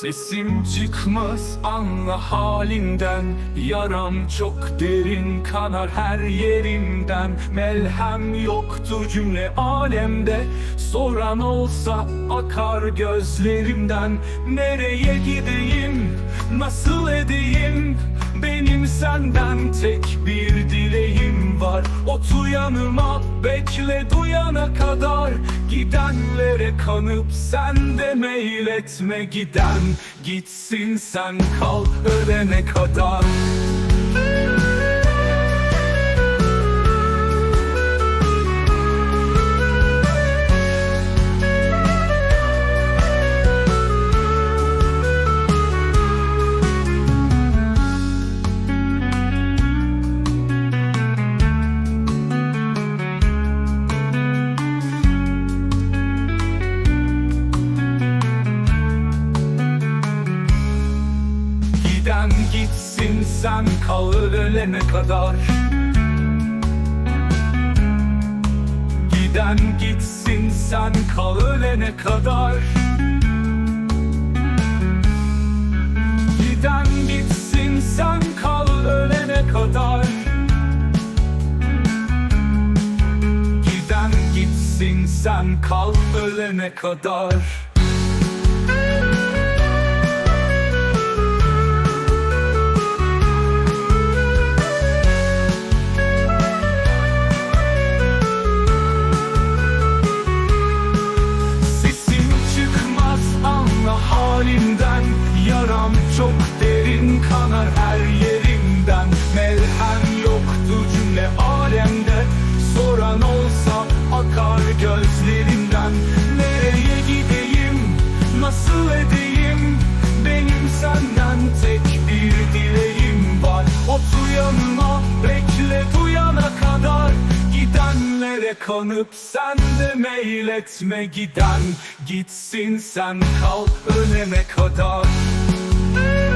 Sesim çıkmaz anla halinden. Yaram çok derin kanar her yerimden Melhem yoktu cümle alemde. Soran olsa akar gözlerimden. Nereye gideyim nasıl edeyim? Benim senden tek bir dileğim var. Otu yanıma bekle duyana kadar Gidenlere kanıp sen de meyletme. Giden gitsin sen kal ölene kadar. Giden gitsin sen kal ölene kadar. Giden gitsin sen kal ölene kadar. Giden gitsin sen kal ölene kadar. Giden gitsin sen kal ölene kadar çok derin kanar her yerimden Melhem yoktu cümle alemde. Soran olsa akar gözlerimden Nereye gideyim? Nasıl edeyim? Benim senden tek bir dileğim var. Otur yanıma bekle duyana kadar. Gidenlere kanıp sen de meyletme giden. Gitsin sen kal ölene kadar I